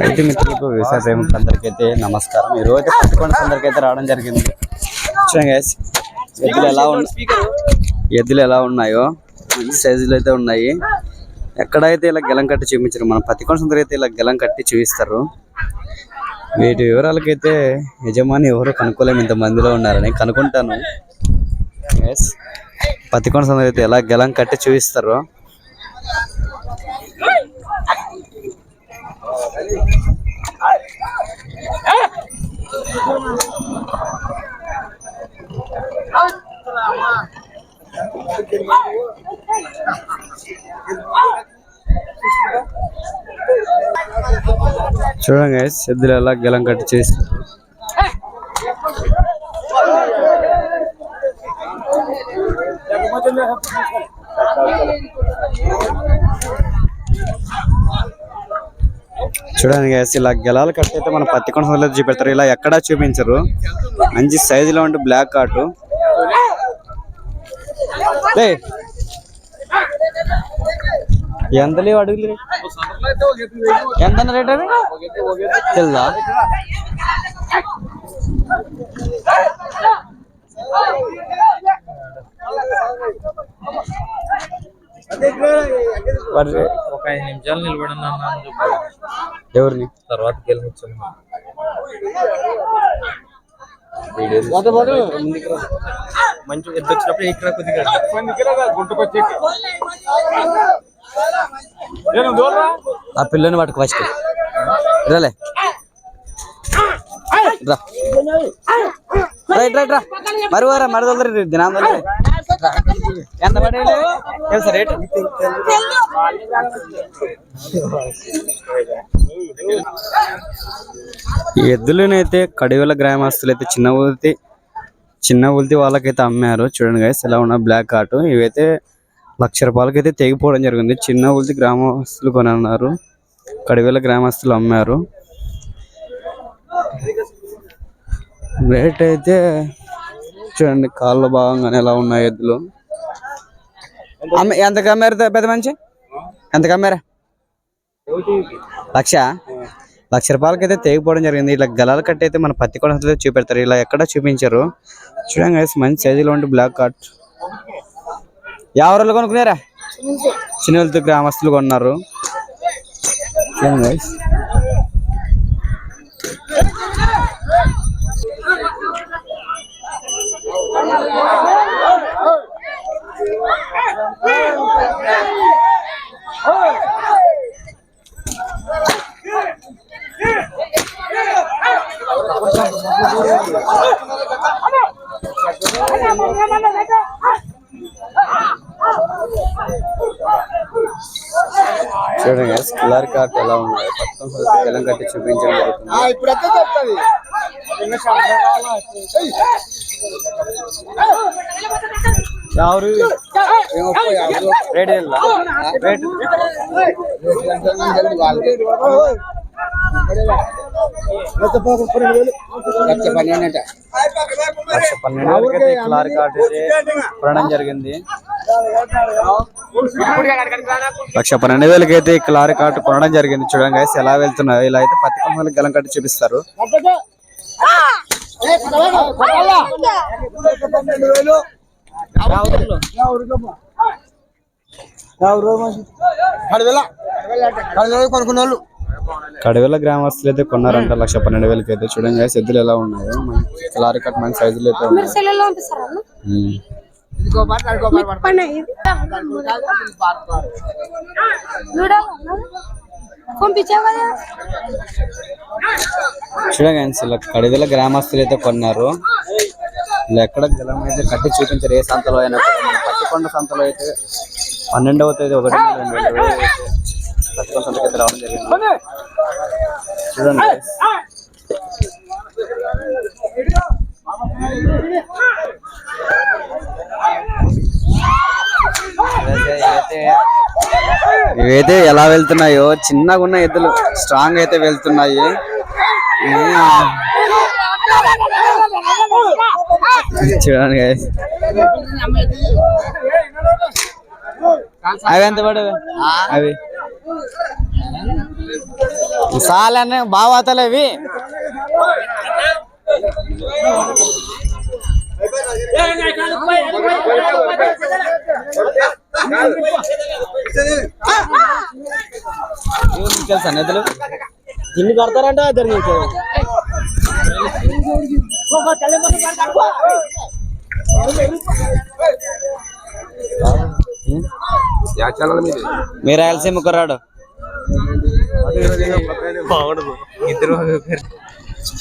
రైతు మిత్రులకు వ్యవసాయ ప్రేమికులు అందరికైతే నమస్కారం. ఈరోజు రోజు పట్టుకొండ అందరికైతే రావడం జరిగింది. చూడండి ఎద్దులు ఎలా ఉన్నాయి ఎద్దులు ఎలా ఉన్నాయో మంచి సైజులు అయితే ఉన్నాయి. ఎక్కడైతే ఇలా గెలం కట్టి చూపించారు మన పతికొండ సందరి అయితే ఇలా గెలం కట్టి చూపిస్తారు. వీటి వివరాలకైతే యజమాని ఎవరు కనుక్కోలేము ఇంత మందిలో ఉన్నారని కనుక్కుంటాను. ఎస్ పత్తి కొండ అయితే ఎలా గెలం కట్టి చూపిస్తారు చూడండి సిద్ధులు ఎలా గెలం కట్ చేసి చూడండి guys, ఇలా గెలాలు కట్టయితే మన పత్తి కొనసాగలేదు చూపెడతారు. ఇలా ఎక్కడా చూపించరు. మంచి సైజులో ఉంటే బ్లాక్ కాటు ఎంత లేవు అడుగులు ఎంత రేట్ అవి తెలుదా? ఒక ఐదు నిమిషాలు నిలబడండి అన్న అని చెప్పు ఎవరిని? తర్వాత మంచి ఎద్దు వచ్చినప్పుడు ఇక్కడ కొద్దిగా. ఆ పిల్లని పట్టుకు ఫస్ట్ రాలే. రా. రైట్ రైట్ రా మరి వారా మరి తొందర దినా ఎంత పడే తెలుసా రేట్? ఎద్దులనైతే కడివల గ్రామస్తులు అయితే చిన్న ఉల్తి చిన్న ఉల్తి వాళ్ళకైతే అమ్మారు. చూడండి గైస్ ఇలా ఉన్న బ్లాక్ కార్టు ఇవైతే లక్ష రూపాయలకి అయితే తెగిపోవడం జరిగింది. చిన్న ఉల్తి గ్రామస్తులు కొనన్నారు. కడివేల గ్రామస్తులు అమ్మారు. రేట్ అయితే చూడండి కాళ్ళ భాగంగానే ఎలా ఉన్నాయి ఎద్దులు. ఎంత కమ్మారు పెద్ద మంచి ఎంత కమ్మారా లక్ష? లక్ష రూపాయలకైతే తెగిపోవడం జరిగింది. ఇలా గలాలు కట్టి అయితే మన పత్తి కొనసలు చూపెడతారు. ఇలా ఎక్కడ చూపించారు. చూడండి guys, మంచి సైజులో ఉంటే బ్లాక్ కార్ట్ ఎవరు కొనుక్కున్నారా? చిన్న గ్రామస్తులు కొన్నారు. చూడండి చూడండి కలర్ కార్ట్ ఎలా ఉన్నాయి? పక్కన తెలం కట్టి చూపించడం జరుగుతుంది. ఎవరు రేట్? రేట్? లక్ష పన్నెండు కలర్ కార్ట్ అయితే కొనడం జరిగింది. లక్ష పన్నెండు వేలకైతే ఈ కలర్ కార్ట్ కొనడం జరిగింది. చూడండి guys ఎలా వెళ్తున్నాయో ఇలా అయితే పత్తి కొమ్మలు గలం కట్టి చూపిస్తారు. కొనుక్కున్న కడవెల గ్రామస్తులు అయితే కొన్నారంట లక్ష పన్నెండు వేలకి అయితే చూడండి ఎద్దులు ఎలా ఉన్నాయో. కలర్ కట్ మంచి సైజులు అయితే ఉన్నాయి. Guys, ఇలా కడివెల గ్రామస్తులు అయితే కొన్నారు. ఇలా ఎక్కడ గెలం అయితే కట్టి చూపించారు ఏ సంతలో అయినా కూడా. మన పత్తికొండ సంతలో అయితే పన్నెండవ తేదీ ఒకటి పత్తికొండ సంతకి అయితే రావడం జరిగింది. చూడండి ఇవైతే ఎలా వెళ్తున్నాయో చిన్నగా ఉన్న ఎద్దులు స్ట్రాంగ్ అయితే వెళ్తున్నాయి. చూడండి. అవి ఎంత పడవు? అవి. సాలనే బావాతలేవి తెలుసా నిధులు ఇన్ని కడతారంట ఇద్దరు మీరు రాయలసీమ కుర్రాడు. ఇద్దరు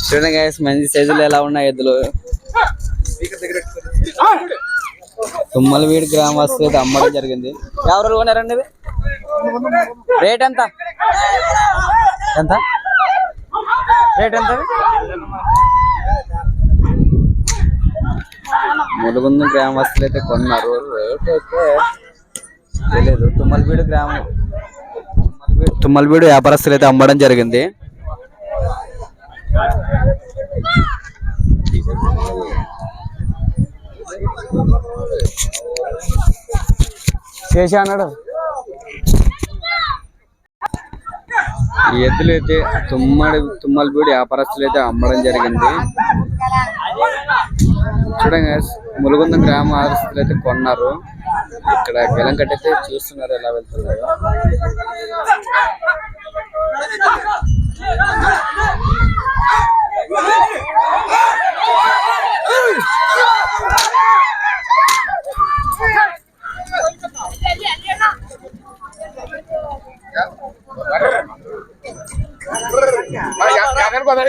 చూడండి గైస్ మంచి సైజులు ఎలా ఉన్నాయి ఎద్దులు తుమ్మలవీడి గ్రామస్తులు అయితే అమ్మడం జరిగింది. ఎవరు కొనారండి ఇవి రేట్ ఎంత? ఎంత? రేట్ ఎంత ఇవి? గ్రామస్తులు అయితే కొన్నారు. రేట్ అయితే తెలియదు తుమ్మలవీడు గ్రామం తుమ్మలవీడు వ్యాపారస్తులు అయితే అమ్మడం జరిగింది. చేసి అన్నాడు. ఈ ఎద్దులు అయితే తుమ్మడి తుమ్మలపూడి వ్యాపారస్తులు అయితే అమ్మడం జరిగింది. చూడండి guys, ములుగుంద గ్రామ ఆదర్శులు అయితే కొన్నారు. ఇక్కడ గెలం కట్టయితే చూస్తున్నారు ఎలా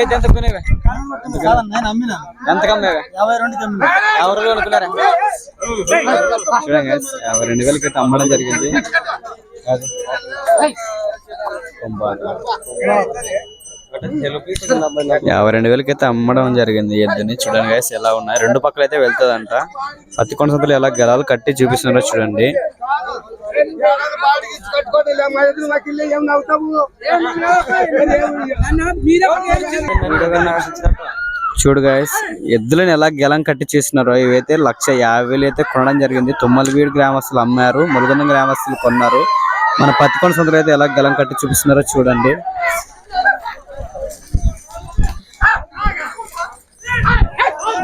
ఏది ఎంత కొనేవే? ఎంత కమ్మేవే? ఎవరు అనుకున్నారా చూడండి యాభై రెండు వేలకి అయితే అమ్మడం జరిగింది. యాభై రెండు వేలకి అయితే అమ్మడం జరిగింది ఎద్దుని. చూడండి గైస్ ఎలా ఉన్నాయి. రెండు పక్కలైతే అయితే వెళ్తుందంట. పత్తి కొండ సంతలు ఎలా గలాలు కట్టి చూపిస్తున్నారో చూడండి. చూడు గాయస్ ఎద్దులను ఎలా గెలం కట్టి చేసినారో ఇవైతే లక్ష యాభై వేలు అయితే కొనడం జరిగింది. తుమ్మలవీడు గ్రామస్తులు అమ్మారు ములుగుందం గ్రామస్తులు కొన్నారు. మన పత్తికొండ సొంతలు అయితే ఎలా గెలం కట్టి చూపిస్తున్నారో చూడండి.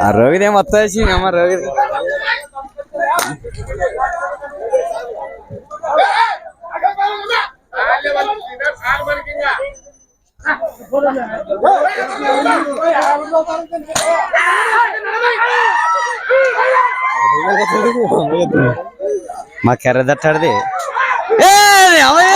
ఆ రవిదే మొత్తం వచ్చింది అమ్మ రవి మా కెర్ర దట్టాడిది ఏ, అమ్మయ్య!